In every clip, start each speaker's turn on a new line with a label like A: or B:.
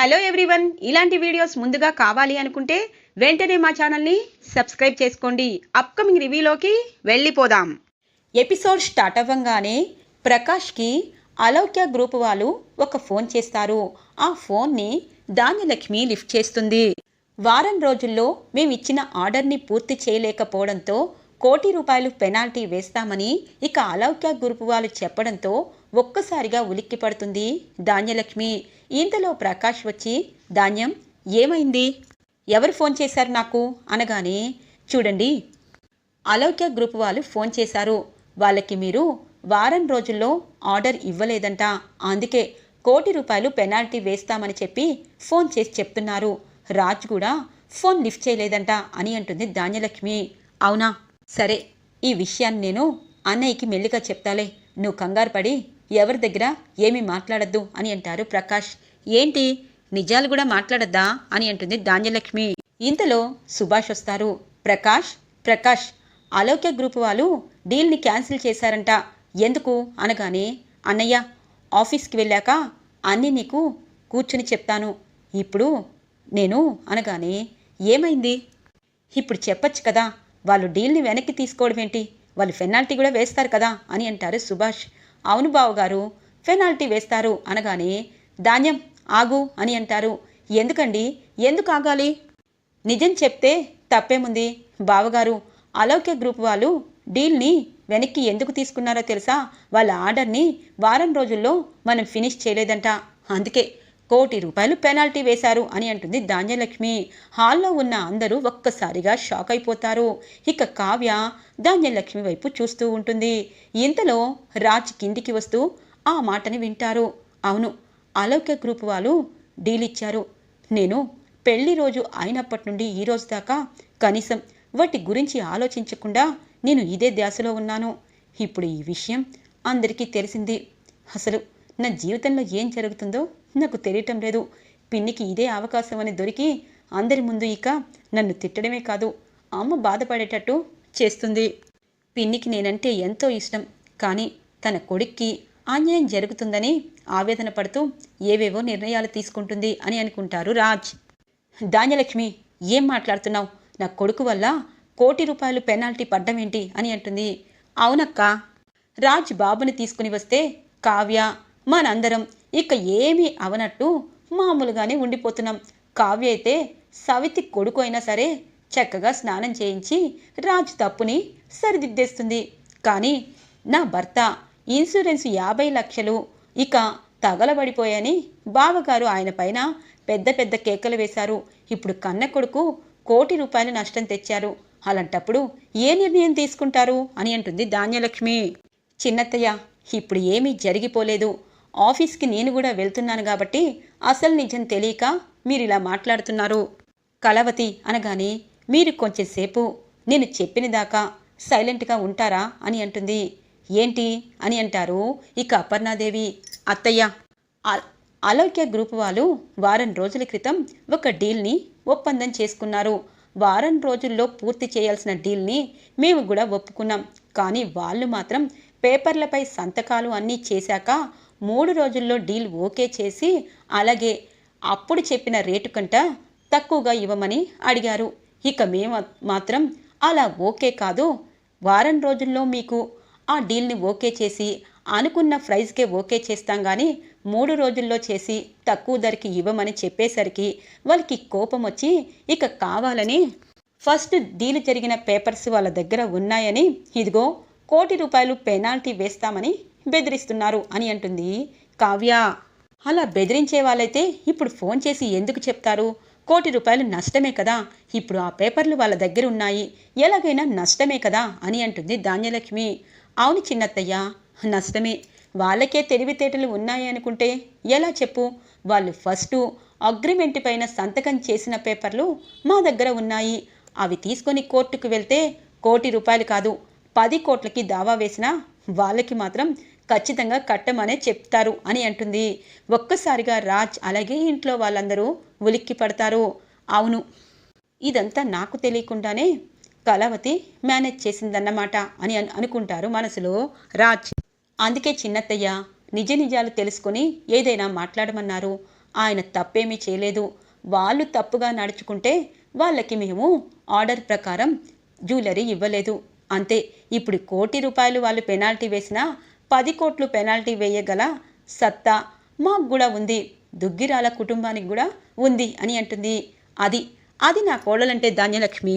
A: Hello everyone. ఇలాంటి videos ముందుగా కావాలి అనుకుంటే వెంటనే మా ఛానల్ని సబ్స్క్రైబ్ చేసుకోండి. అప్కమింగ్ రివ్యూలోకి వెళ్ళిపోదాం. ఎపిసోడ్ స్టార్ట్ అవ్వంగానే ప్రకాష్కి అలౌక్య గ్రూప్ వాళ్ళు ఒక ఫోన్ చేస్తారు. ఆ ఫోన్ని ధాన్యలక్ష్మి లిఫ్ట్ చేస్తుంది. వారం రోజుల్లో మేము ఇచ్చిన ఆర్డర్ని పూర్తి చేయలేకపోవడంతో కోటి రూపాయలు పెనాల్టీ వేస్తామని ఇక అలౌక్య గ్రూప్ వాళ్ళు చెప్పడంతో ఒక్కసారిగా ఉలిక్కి పడుతుంది ధాన్యలక్ష్మి. ఇంతలో ప్రకాష్ వచ్చి ధాన్యం ఏమైంది? ఎవరు ఫోన్ చేశారు నాకు? అనగానే చూడండి అలౌక్య గ్రూప్ వాళ్ళు ఫోన్ చేశారు. వాళ్ళకి మీరు వారం రోజుల్లో ఆర్డర్ ఇవ్వలేదంట. అందుకే కోటి రూపాయలు పెనాల్టీ వేస్తామని చెప్పి ఫోన్ చేసి చెప్తున్నారు. రాజ్ కూడా ఫోన్ లిఫ్ట్ చేయలేదంట అని అంటుంది ధాన్యలక్ష్మి. అవునా? సరే ఈ విషయాన్ని నేను అన్నయ్యకి మెల్లిగా చెప్తాలే. నువ్వు కంగారు పడి ఎవరి దగ్గర ఏమీ మాట్లాడద్దు అని అంటారు ప్రకాష్. ఏంటి? నిజాలు కూడా మాట్లాడద్దా అని అంటుంది ధాన్యలక్ష్మి. ఇంతలో సుభాష్ వస్తారు. ప్రకాష్? ప్రకాష్ అలౌక్య గ్రూప్ వాళ్ళు డీల్ని క్యాన్సిల్ చేశారంట. ఎందుకు? అనగానే అన్నయ్య ఆఫీస్కి వెళ్ళాక అన్నీ నీకు కూర్చుని చెప్తాను. ఇప్పుడు నేను అనగానే ఏమైంది? ఇప్పుడు చెప్పచ్చు కదా వాళ్ళు డీల్ని వెనక్కి తీసుకోవడం ఏంటి వాళ్ళు పెనాల్టీ కూడా వేస్తారు కదా అని అంటారు సుభాష్. అవును బావగారు పెనాల్టీ వేస్తారు అనగానే ధాన్యం ఆగు అని అంటారు. ఎందుకండి? ఎందుకు ఆగాలి? నిజం చెప్తే తప్పేముంది? బావగారు అలౌక్య గ్రూప్ వాళ్ళు డీల్ని వెనక్కి ఎందుకు తీసుకున్నారో తెలుసా? వాళ్ళ ఆర్డర్ని వారం రోజుల్లో మనం ఫినిష్ చేయలేదంట. అందుకే కోటి రూపాయలు పెనాల్టీ వేశారు అని అంటుంది ధాన్యలక్ష్మి. హాల్లో ఉన్న అందరూ ఒక్కసారిగా షాక్ అయిపోతారు. ఇక కావ్య ధాన్యలక్ష్మి వైపు చూస్తూ ఉంటుంది. ఇంతలో రాజ్ కిందికి వస్తూ ఆ మాటని వింటారు. అవును అలౌక్య గ్రూప్ వాళ్ళు డీల్ ఇచ్చారు. నేను పెళ్ళి రోజు అయినప్పటి నుండి ఈ రోజు దాకా కనీసం వాటి గురించి ఆలోచించకుండా నేను ఇదే ధ్యాసలో ఉన్నాను. ఇప్పుడు ఈ విషయం అందరికీ తెలిసింది. అసలు నా జీవితంలో ఏం జరుగుతుందో నాకు తెలియటం లేదు. పిన్నికి ఇదే అవకాశం అని దొరికి అందరి ముందు ఇక నన్ను తిట్టడమే కాదు అమ్మ బాధపడేటట్టు చేస్తుంది. పిన్నికి నేనంటే ఎంతో ఇష్టం. కానీ తన కొడుక్కి అన్యాయం జరుగుతుందని ఆవేదన పడుతూ ఏవేవో నిర్ణయాలు తీసుకుంటుంది అని అనుకుంటారు రాజ్. ధాన్యలక్ష్మి ఏం మాట్లాడుతున్నావు? నా కొడుకు వల్ల కోటి రూపాయలు పెనాల్టీ పడ్డమేంటి అని అంటుంది. అవునక్క. రాజ్ బాబుని తీసుకుని వస్తే కావ్య మనందరం ఇక ఏమీ అవనట్టు మామూలుగానే ఉండిపోతున్నాం. కావ్య అయితే సవితి కొడుకు అయినా సరే చక్కగా స్నానం చేయించి రాజు తప్పుని సరిదిద్దేస్తుంది. కానీ నా భర్త ఇన్సూరెన్స్ యాభై లక్షలు ఇక తగలబడిపోయాని బావగారు ఆయన పైన పెద్ద పెద్ద కేకలు వేశారు. ఇప్పుడు కన్న కొడుకు కోటి రూపాయలు నష్టం తెచ్చారు. అలాంటప్పుడు ఏ నిర్ణయం తీసుకుంటారు అని అంటుంది ధాన్యలక్ష్మి. చిన్నత్తయ్య ఇప్పుడు ఏమీ జరిగిపోలేదు. ఆఫీస్కి నేను కూడా వెళ్తున్నాను కాబట్టి అసలు నిజం తెలియక మీరు ఇలా మాట్లాడుతున్నారు. కలవతి అనగానే మీరు కొంచెంసేపు నేను చెప్పిన దాకా సైలెంట్గా ఉంటారా అని అంటుంది. ఏంటి అని అంటారు ఇక అపర్ణాదేవి. అత్తయ్య అలోక్య అలౌక్య గ్రూప్ వాళ్ళు వారం రోజుల క్రితం ఒక డీల్ని ఒప్పందం చేసుకున్నారు. వారం రోజుల్లో పూర్తి చేయాల్సిన డీల్ని మేము కూడా ఒప్పుకున్నాం. కానీ వాళ్ళు మాత్రం పేపర్లపై సంతకాలు అన్నీ చేశాక మూడు రోజుల్లో డీల్ ఓకే చేసి అలాగే అప్పుడు చెప్పిన రేటు కంట తక్కువగా ఇవ్వమని అడిగారు. ఇక మేము మాత్రం అలా ఓకే కాదు. వారం రోజుల్లో మీకు ఆ డీల్ని ఓకే చేసి అనుకున్న ప్రైస్కే ఓకే చేస్తాం కానీ మూడు రోజుల్లో చేసి తక్కువ ధరకి ఇవ్వమని చెప్పేసరికి వాళ్ళకి కోపం వచ్చి ఇక కావాలని ఫస్ట్ డీల్ జరిగిన పేపర్స్ వాళ్ళ దగ్గర ఉన్నాయని ఇదిగో కోటి రూపాయలు పెనాల్టీ వేస్తామని బెదిరిస్తున్నారు అని అంటుంది కావ్య. అలా బెదిరించే వాళ్ళైతే ఇప్పుడు ఫోన్ చేసి ఎందుకు చెప్తారు? కోటి రూపాయలు నష్టమే కదా. ఇప్పుడు ఆ పేపర్లు వాళ్ళ దగ్గర ఉన్నాయి. ఎలాగైనా నష్టమే కదా అని అంటుంది ధాన్యలక్ష్మి. అవును చిన్నత్తయ్య నష్టమే. వాళ్ళకే తెలివితేటలు ఉన్నాయి అనుకుంటే ఎలా చెప్పు? వాళ్ళు ఫస్ట్ అగ్రిమెంట్ పైన సంతకం చేసిన పేపర్లు మా దగ్గర ఉన్నాయి. అవి తీసుకొని కోర్టుకు వెళ్తే కోటి రూపాయలు కాదు పది కోట్లకి దావా వేసినా వాళ్ళకి మాత్రం ఖచ్చితంగా కట్టమనే చెప్తారు అని అంటుంది. ఒక్కసారిగా రాజ్ అలాగే ఇంట్లో వాళ్ళందరూ ఉలిక్కి పడతారు. అవును ఇదంతా నాకు తెలియకుండానే కళావతి మేనేజ్ చేసిందన్నమాట అని అనుకుంటారు మనసులో రాజ్. అందుకే చిన్నత్తయ్య నిజ నిజాలు తెలుసుకొని ఏదైనా మాట్లాడమన్నారు. ఆయన తప్పేమీ చేయలేదు. వాళ్ళు తప్పుగా నడుచుకుంటే వాళ్ళకి మేము ఆర్డర్ ప్రకారం జ్యువెలరీ ఇవ్వలేదు. అంతే ఇప్పుడు కోటి రూపాయలు వాళ్ళు పెనాల్టీ వేసినా పది కోట్లు పెనాల్టీ వేయగల సత్తా మాకు కూడా ఉంది. దుగ్గిరాల కుటుంబానికి కూడా ఉంది అని అంటుంది. అది అది నా కోడలంటే ధాన్యలక్ష్మి.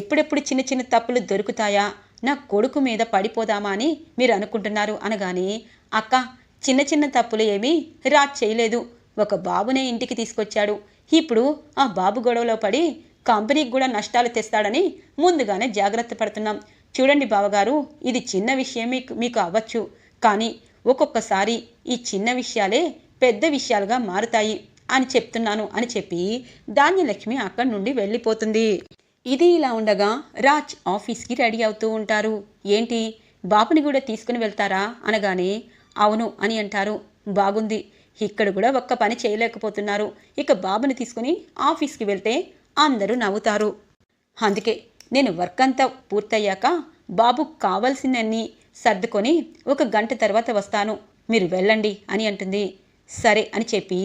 A: ఎప్పుడెప్పుడు చిన్న చిన్న తప్పులు దొరుకుతాయా? నా కొడుకు మీద పడిపోదామా అని మీరు అనుకుంటున్నారు అనగానే అక్క చిన్న చిన్న తప్పులు ఏమీ రాజ్ చేయలేదు. ఒక బాబునే ఇంటికి తీసుకొచ్చాడు. ఇప్పుడు ఆ బాబు గొడవలో పడి కంపెనీకి కూడా నష్టాలు తెస్తాడని ముందుగానే జాగ్రత్త పడుతున్నాం. చూడండి బావగారు ఇది చిన్న విషయం మీకు మీకు అవ్వచ్చు. కానీ ఒక్కొక్కసారి ఈ చిన్న విషయాలే పెద్ద విషయాలుగా మారుతాయి అని చెప్తున్నాను అని చెప్పి ధాన్యలక్ష్మి అక్కడి నుండి వెళ్ళిపోతుంది. ఇది ఇలా ఉండగా రాజ్ ఆఫీస్కి రెడీ అవుతూ ఉంటారు. ఏంటి? బాబుని కూడా తీసుకుని వెళ్తారా? అనగానే అవును అని అంటారు. బాగుంది. ఇక్కడ కూడా ఒక్క పని చేయలేకపోతున్నారు. ఇక బాబుని తీసుకుని ఆఫీస్కి వెళ్తే అందరూ నవ్వుతారు. అందుకే నేను వర్క్ అంతా పూర్తయ్యాక బాబుకు కావాల్సినన్ని సర్దుకొని ఒక గంట తర్వాత వస్తాను. మీరు వెళ్ళండి అని అంటుంది. సరే అని చెప్పి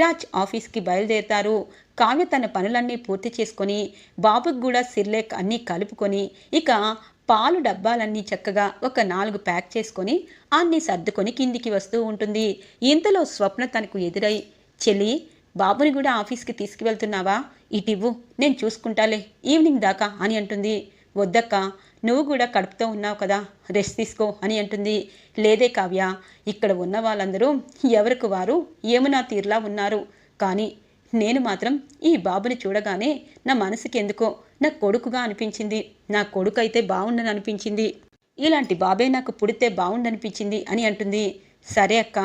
A: రాజ్ ఆఫీస్కి బయలుదేరుతారు. కావ్య తన పనులన్నీ పూర్తి చేసుకొని బాబుకి కూడా సిర్లేక్ అన్నీ కలుపుకొని ఇక పాలు డబ్బాలన్నీ చక్కగా ఒక నాలుగు ప్యాక్ చేసుకొని అన్నీ సర్దుకొని కిందికి వస్తూ ఉంటుంది. ఇంతలో స్వప్న తనకు ఎదురై చెల్లి బాబుని కూడా ఆఫీస్కి తీసుకువెళ్తున్నావా? ఇటివ్వు నేను చూసుకుంటాలే ఈవినింగ్ దాకా అని అంటుంది. వద్దక్క నువ్వు కూడా కడుపుతో ఉన్నావు కదా రెస్ట్ తీసుకో అని అంటుంది. లేదే కావ్య ఇక్కడ ఉన్న వాళ్ళందరూ ఎవరికి వారు ఏమునా తీరులా ఉన్నారు. కానీ నేను మాత్రం ఈ బాబుని చూడగానే నా మనసుకి ఎందుకో నా కొడుకుగా అనిపించింది. నా కొడుకు అయితే బాగుండని అనిపించింది ఇలాంటి బాబే నాకు పుడితే బాగుండనిపించింది అని అంటుంది. సరే అక్క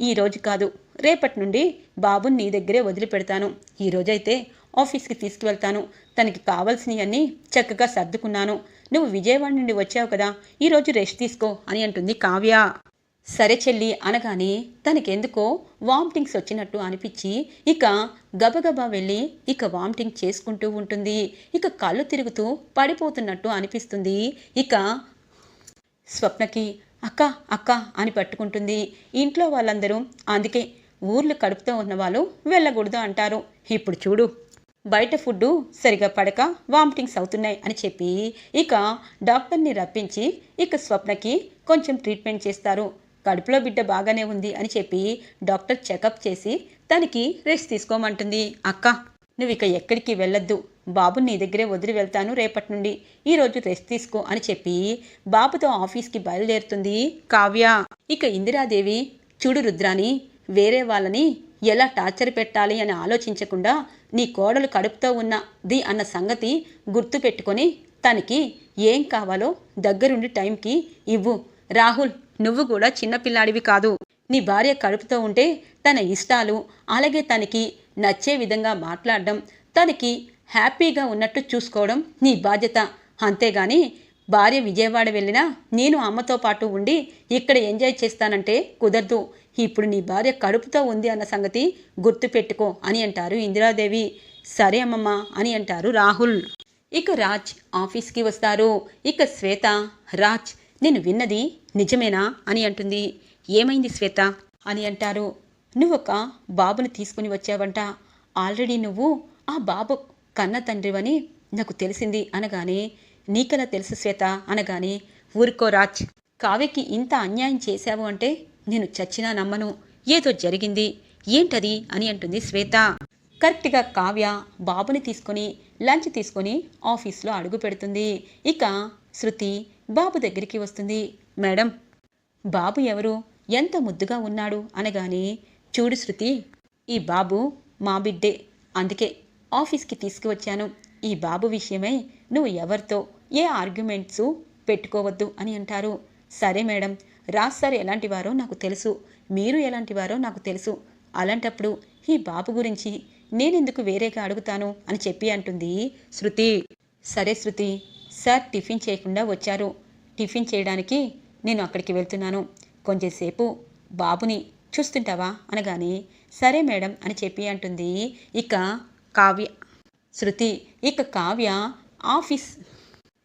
A: ఈ రోజు కాదు. రేపటి నుండి బాబుని నీ దగ్గరే వదిలిపెడతాను. ఈరోజైతే ఆఫీస్కి తీసుకువెళ్తాను. తనకి కావాల్సినవన్నీ చక్కగా సర్దుకున్నాను. నువ్వు విజయవాడ నుండి వచ్చావు కదా ఈరోజు రెస్ట్ తీసుకో అని అంటుంది కావ్య. సరే చెల్లి అనగానే తనకెందుకో వామిటింగ్స్ వచ్చినట్టు అనిపించి ఇక గబగబా వెళ్ళి ఇక వామిటింగ్ చేసుకుంటూ ఉంటుంది. ఇక కళ్ళు తిరుగుతూ పడిపోతున్నట్టు అనిపిస్తుంది. ఇక స్వప్నకి అక్క అక్క అని పట్టుకుంటుంది. ఇంట్లో వాళ్ళందరూ అందుకే ఊర్లు కడుపుతో ఉన్న వాళ్ళు వెళ్ళకూడదు అంటారు. ఇప్పుడు చూడు బయట ఫుడ్డు సరిగా పడక వామిటింగ్స్ అవుతున్నాయి అని చెప్పి ఇక డాక్టర్ని రప్పించి ఇక స్వప్నకి కొంచెం ట్రీట్మెంట్ చేస్తారు. కడుపులో బిడ్డ బాగానే ఉంది అని చెప్పి డాక్టర్ చెకప్ చేసి తనకి రెస్ట్ తీసుకోమంటుంది. అక్క నువ్వు ఇక ఎక్కడికి వెళ్ళొద్దు. బాబుని నీ దగ్గరే వదిలి వెళ్తాను రేపటి నుండి. ఈరోజు రెస్ట్ తీసుకో అని చెప్పి బాబుతో ఆఫీస్కి బయలుదేరుతుంది కావ్య. ఇక ఇందిరాదేవి చూడు రుద్రాని వేరే వాళ్ళని ఎలా టార్చర్ పెట్టాలి అని ఆలోచించకుండా నీ కోడలు కడుపుతో ఉన్నది అన్న సంగతి గుర్తుపెట్టుకొని తనకి ఏం కావాలో దగ్గరుండి టైంకి ఇవ్వు. రాహుల్ నువ్వు కూడా చిన్నపిల్లాడివి కాదు. నీ భార్య కడుపుతో ఉంటే తన ఇష్టాలు అలాగే తనకి నచ్చే విధంగా మాట్లాడడం తనకి హ్యాపీగా ఉన్నట్టు చూసుకోవడం నీ బాధ్యత. అంతేగాని భార్య విజయవాడ వెళ్ళినా నేను అమ్మతో పాటు ఉండి ఇక్కడ ఎంజాయ్ చేస్తానంటే కుదరదు. ఇప్పుడు నీ భార్య కడుపుతో ఉంది అన్న సంగతి గుర్తుపెట్టుకో అని అంటారు ఇందిరాదేవి. సరే అమ్మమ్మ అని అంటారు రాహుల్. ఇక రాజ్ ఆఫీస్కి వస్తారు. ఇక శ్వేత రాజ్ నేను విన్నది నిజమేనా అని అంటుంది. ఏమైంది శ్వేత అని అంటారు. నువ్వు ఒక బాబుని తీసుకుని వచ్చావంట. ఆల్రెడీ నువ్వు ఆ బాబు కన్న తండ్రివని నాకు తెలిసింది అనగానే నీకెలా తెలుసు శ్వేత అనగానే ఊరుకో రాజ్ కావ్యకి ఇంత అన్యాయం చేశావు అంటే నేను చచ్చినా నమ్మను. ఏదో జరిగింది. ఏంటది? అని అంటుంది శ్వేత. కరెక్ట్గా కావ్య బాబుని తీసుకొని లంచ్ తీసుకొని ఆఫీస్లో అడుగు పెడుతుంది. ఇక శృతి బాబు దగ్గరికి వస్తుంది. మేడం బాబు ఎవరు? ఎంత ముద్దుగా ఉన్నాడు? అనగానే చూడు శృతి ఈ బాబు మా బిడ్డే. అందుకే ఆఫీస్కి తీసుకువచ్చాను. ఈ బాబు విషయమై నువ్వు ఎవరితో ఏ ఆర్గ్యుమెంట్స్ పెట్టుకోవద్దు అని అంటారు. సరే మేడం రాజ్ సార్ ఎలాంటి వారో నాకు తెలుసు. మీరు ఎలాంటి వారో నాకు తెలుసు. అలాంటప్పుడు ఈ బాబు గురించి నేనెందుకు వేరేగా అడుగుతాను? అని చెప్పి అంటుంది శృతి. సరే శృతి సార్ టిఫిన్ చేయకుండా వచ్చారు. టిఫిన్ చేయడానికి నేను అక్కడికి వెళ్తున్నాను. కొంచెంసేపు బాబుని చూస్తుంటావా? అనగానే సరే మేడం అని చెప్పి అంటుంది ఇక కావ్య. శృతి ఇక కావ్య ఆఫీస్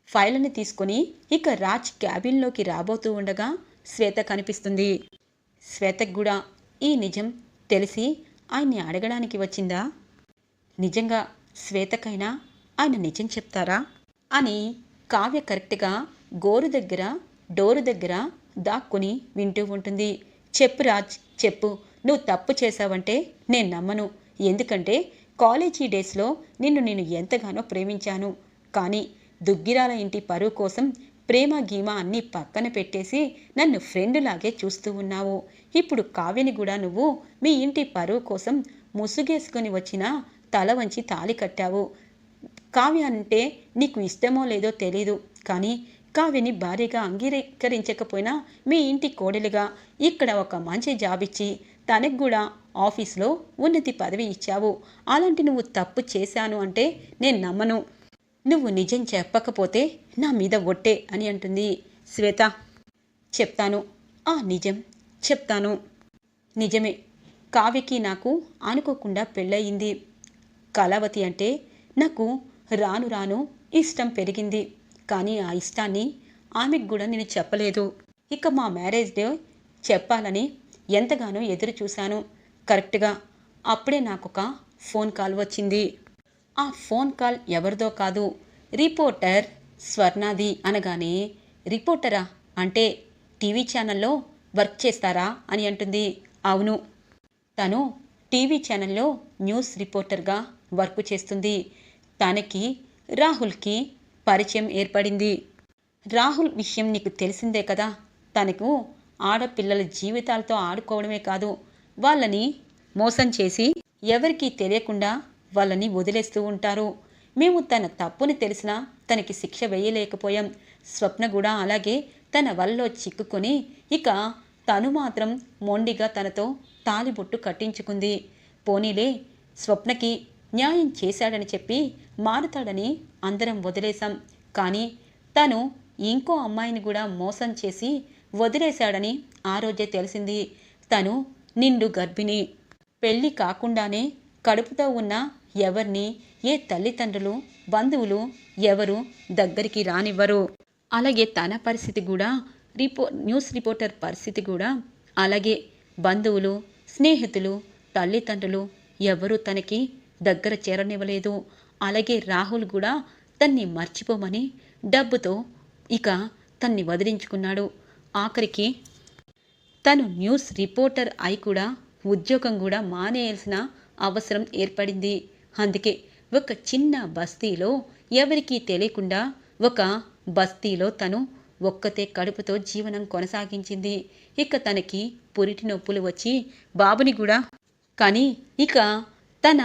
A: ఫైల్ని తీసుకొని ఇక రాజ్ క్యాబిన్లోకి రాబోతూ ఉండగా శ్వేత కనిపిస్తుంది. శ్వేతకు కూడా ఈ నిజం తెలిసి ఆయన్ని అడగడానికి వచ్చిందా? నిజంగా శ్వేతకైనా ఆయన నిజం చెప్తారా? అని కావ్య కరెక్ట్గా గోరు దగ్గర డోరు దగ్గర దాక్కుని వింటూ ఉంటుంది. చెప్పు రాజ్ చెప్పు. నువ్వు తప్పు చేశావంటే నేను నమ్మను. ఎందుకంటే కాలేజీ డేస్లో నిన్ను నేను ఎంతగానో ప్రేమించాను. కానీ దుగ్గిరాల ఇంటి పరువు కోసం ప్రేమ గీమ అన్నీ పక్కన పెట్టేసి నన్ను ఫ్రెండ్లాగే చూస్తూ ఉన్నావు. ఇప్పుడు కావ్యని కూడా నువ్వు మీ ఇంటి పరువు కోసం ముసుగేసుకొని వచ్చిన తల వంచి తాలి కట్టావు. కావ్య అంటే నీకు ఇష్టమో లేదో తెలీదు. కానీ కావ్యని భారీగా అంగీకరించకపోయినా మీ ఇంటి కోడలిగా ఇక్కడ ఒక మంచి జాబ్ ఇచ్చి తనకు కూడా ఆఫీస్లో ఉన్నతి పదవి ఇచ్చావు. అలాంటి నువ్వు తప్పు చేశాను అంటే నేను నమ్మను. నువ్వు నిజం చెప్పకపోతే నా మీద ఒట్టే అని అంటుంది శ్వేత. చెప్తాను. ఆ నిజం. చెప్తాను. నిజమే. కావ్యకి నాకు అనుకోకుండా పెళ్ళయింది. కళావతి అంటే నాకు రాను రాను ఇష్టం పెరిగింది. కానీ ఆ ఇష్టాన్ని ఆమెకు కూడా నేను చెప్పలేదు. ఇక మా మ్యారేజ్ డే చెప్పాలని ఎంతగానో ఎదురు చూశాను కరెక్ట్గా అప్పుడే నాకు ఒక ఫోన్ కాల్ వచ్చింది. ఆ ఫోన్ కాల్ ఎవరిదో కాదు. రిపోర్టర్ స్వర్ణాది అనగానే రిపోర్టరా? అంటే టీవీ ఛానల్లో వర్క్ చేస్తారా? అని అంటుంది. అవును. తను టీవీ ఛానల్లో న్యూస్ రిపోర్టర్గా వర్క్ చేస్తుంది. తనకి రాహుల్కి పరిచయం ఏర్పడింది. రాహుల్ విషయం నీకు తెలిసిందే కదా? తనకు ఆడపిల్లల జీవితాలతో ఆడుకోవడమే కాదు. వాళ్ళని మోసం చేసి ఎవరికీ తెలియకుండా వాళ్ళని వదిలేస్తూ ఉంటారు. మేము తన తప్పుని తెలిసినా తనకి శిక్ష వేయలేకపోయాం. స్వప్న కూడా అలాగే తన వల్ల చిక్కుకొని ఇక తను మాత్రం మొండిగా తనతో తాలిబొట్టు కట్టించుకుంది. పోనీలే స్వప్నకి న్యాయం చేశాడని చెప్పి మారుతాడని అందరం వదిలేశాం. కానీ తను ఇంకో అమ్మాయిని కూడా మోసం చేసి వదిలేశాడని ఆ రోజే తెలిసింది. తను నిండు గర్భిణి. పెళ్ళి కాకుండానే కడుపుతో ఉన్న ఎవరిని ఏ తల్లిదండ్రులు బంధువులు ఎవరు దగ్గరికి రానివ్వరు. అలాగే తన పరిస్థితి కూడా రిపో న్యూస్ రిపోర్టర్ పరిస్థితి కూడా అలాగే. బంధువులు స్నేహితులు తల్లిదండ్రులు ఎవరు తనకి దగ్గర చేరనివ్వలేదు. అలాగే రాహుల్ కూడా తన్ని మర్చిపోమని డబ్బుతో ఇక తన్ని వదిలించుకున్నాడు. ఆఖరికి తను న్యూస్ రిపోర్టర్ అయి కూడా ఉద్యోగం కూడా మానేయాల్సిన అవసరం ఏర్పడింది. అందుకే ఒక చిన్న బస్తీలో ఎవరికీ తెలియకుండా ఒక బస్తీలో తను ఒక్కతే కడుపుతో జీవనం కొనసాగించింది. ఇక తనకి పురిటి నొప్పులు వచ్చి బాబుని కూడా. కానీ ఇక తన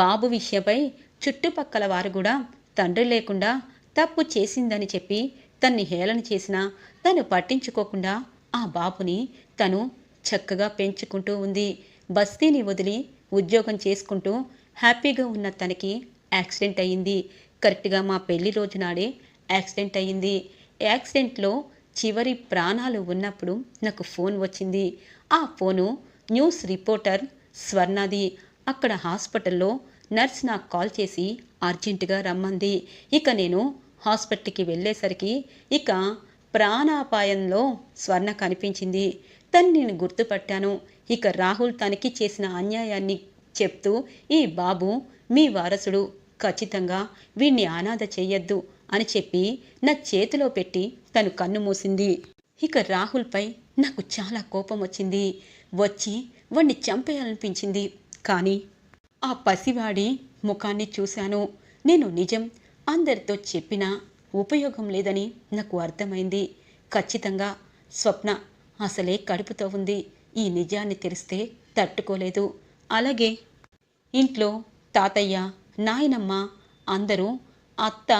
A: బాబు విషయపై చుట్టుపక్కల వారు కూడా తండ్రి లేకుండా తప్పు చేసిందని చెప్పి తన్ని హేళన చేసినా తను పట్టించుకోకుండా ఆ బాబుని తను చక్కగా పెంచుకుంటూ ఉంది. బస్తీని వదిలి ఉద్యోగం చేసుకుంటూ హ్యాపీగా ఉన్న తనకి యాక్సిడెంట్ అయ్యింది. కరెక్ట్గా మా పెళ్ళి రోజు నాడే యాక్సిడెంట్ అయ్యింది. యాక్సిడెంట్లో చివరి ప్రాణాలు ఉన్నప్పుడు నాకు ఫోన్ వచ్చింది. ఆ ఫోను న్యూస్ రిపోర్టర్ స్వర్ణది. అక్కడ హాస్పిటల్లో నర్స్ నాకు కాల్ చేసి అర్జెంటుగా రమ్మంది. ఇక నేను హాస్పిటల్కి వెళ్ళేసరికి ఇక ప్రాణాపాయంలో స్వర్ణ కనిపించింది. తను నేను గుర్తుపట్టాను. ఇక రాహుల్ తనకి చేసిన అన్యాయాన్ని చెప్తూ ఈ బాబు మీ వారసుడు ఖచ్చితంగా వీణ్ణి అనాథ చేయొద్దు అని చెప్పి నా చేతిలో పెట్టి తను కన్ను మూసింది. ఇక రాహుల్పై నాకు చాలా కోపం వచ్చింది. వచ్చి వాణ్ణి చంపేయాలనిపించింది. కానీ ఆ పసివాడి ముఖాన్ని చూశాను. నేను నిజం అందరితో చెప్పినా ఉపయోగం లేదని నాకు అర్థమైంది. ఖచ్చితంగా స్వప్న అసలే కడుపుతో ఉంది. ఈ నిజాన్ని తెలిస్తే తట్టుకోలేదు. అలాగే ఇంట్లో తాతయ్య నాయనమ్మ అందరూ అత్త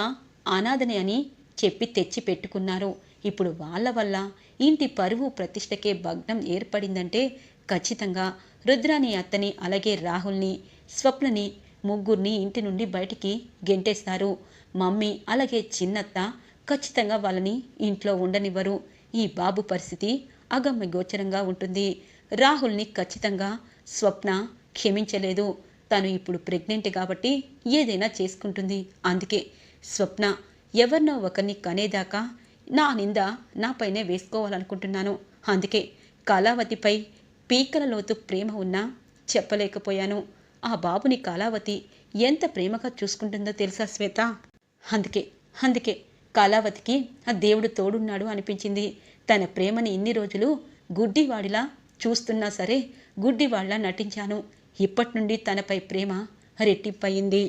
A: అనాథని అని చెప్పి తెచ్చి పెట్టుకున్నారు. ఇప్పుడు వాళ్ళ వల్ల ఇంటి పరువు ప్రతిష్టకే భగ్నం ఏర్పడిందంటే ఖచ్చితంగా రుద్రాని అత్తని అలాగే రాహుల్ని స్వప్నని ముగ్గురిని ఇంటి నుండి బయటికి గెంటేస్తారు. మమ్మీ అలాగే చిన్నత్త ఖచ్చితంగా వాళ్ళని ఇంట్లో ఉండనివ్వరు. ఈ బాబు పరిస్థితి అగమ్య గోచరంగా ఉంటుంది. రాహుల్ని ఖచ్చితంగా స్వప్న క్షమించలేదు. తను ఇప్పుడు ప్రెగ్నెంట్ కాబట్టి ఏదైనా చేసుకుంటుంది. అందుకే స్వప్న ఎవరినో ఒకరిని కనేదాకా నా నింద నాపైనే వేసుకోవాలనుకుంటున్నాను. అందుకే కళావతిపై పీకల లోతు ప్రేమ ఉన్నా చెప్పలేకపోయాను. ఆ బాబుని కళావతి ఎంత ప్రేమగా చూసుకుంటుందో తెలుసా శ్వేత? అందుకే అందుకే కళావతికి ఆ దేవుడు తోడున్నాడు అనిపించింది. తన ప్రేమని ఇన్ని రోజులు గుడ్డివాడిలా చూస్తున్నా సరే గుడ్డివాడిలా నటించాను. ఇప్పటి నుండి తనపై ప్రేమ రెట్టింపయింది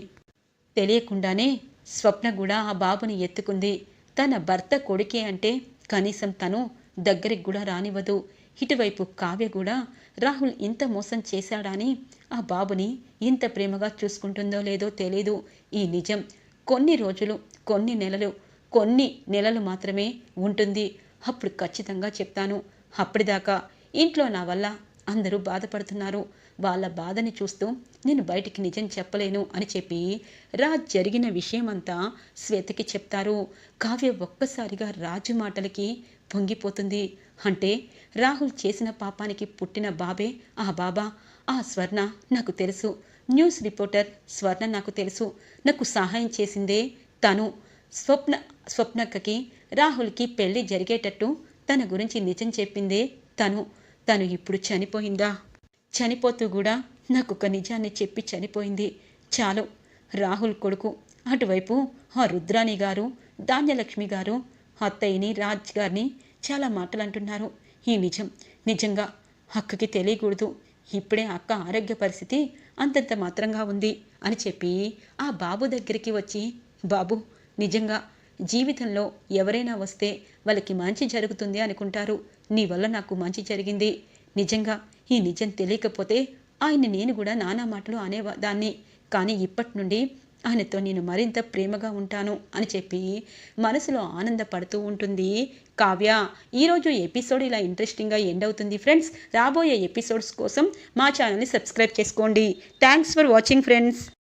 A: తెలియకుండానే స్వప్న కూడా ఆ బాబుని ఎత్తుకుంది. తన భర్త కొడుకే అంటే కనీసం తను దగ్గరికి కూడా రానివ్వదు. ఇటువైపు కావ్య కూడా రాహుల్ ఇంత మోసం చేశాడని ఆ బాబుని ఇంత ప్రేమగా చూసుకుంటుందో లేదో తెలీదు. ఈ నిజం కొన్ని రోజులు కొన్ని నెలలు కొన్ని నెలలు మాత్రమే ఉంటుంది. అప్పుడు ఖచ్చితంగా చెప్తాను. అప్పటిదాకా ఇంట్లో నా వల్ల అందరూ బాధపడుతున్నారు. వాళ్ళ బాధని చూస్తూ నేను బయటికి నిజం చెప్పలేను అని చెప్పి రాజ్ జరిగిన విషయమంతా శ్వేతకి చెప్తారు. కావ్య ఒక్కసారిగా రాజు మాటలకి పొంగిపోతుంది. అంటే రాహుల్ చేసిన పాపానికి పుట్టిన బాబే ఆ బాబా. ఆ స్వర్ణ నాకు తెలుసు. న్యూస్ రిపోర్టర్ స్వర్ణ నాకు తెలుసు. నాకు సహాయం చేసిందే తను. స్వప్న స్వప్నక్కకి రాహుల్కి పెళ్ళి జరిగేటట్టు తన గురించి నిజం చెప్పిందే తను. తను ఇప్పుడు చనిపోయిందా? చనిపోతూ కూడా నాకు ఒక నిజాన్ని చెప్పి చనిపోయింది. చాలు. రాహుల్ కొడుకు. అటువైపు ఆ రుద్రాణి గారు ధాన్యలక్ష్మి గారు అత్తయ్యని రాజ్ గారిని చాలా మాటలు అంటున్నారు ఈ నిజం నిజంగా అక్కకి తెలియకూడదు. ఇప్పుడే అక్క ఆరోగ్య పరిస్థితి అంతంత మాత్రంగా ఉంది అని చెప్పి ఆ బాబు దగ్గరికి వచ్చి బాబు నిజంగా జీవితంలో ఎవరైనా వస్తే వాళ్ళకి మంచి జరుగుతుంది అనుకుంటారు. నీ వల్ల నాకు మంచి జరిగింది. నిజంగా ఈ నిజం తెలియకపోతే ఆయన నేను కూడా నానా మాటలు అనేదాన్ని. కానీ ఇప్పటి నుండి ఆయనతో నేను మరింత ప్రేమగా ఉంటాను అని చెప్పి మనసులో ఆనందపడుతూ ఉంటుంది. కావ్య ఈరోజు ఎపిసోడ్ ఇలా ఇంట్రెస్టింగ్గా ఎండ్ అవుతుంది ఫ్రెండ్స్. రాబోయే ఎపిసోడ్స్ కోసం మా ఛానల్ని సబ్స్క్రైబ్ చేసుకోండి. Thanks for watching friends.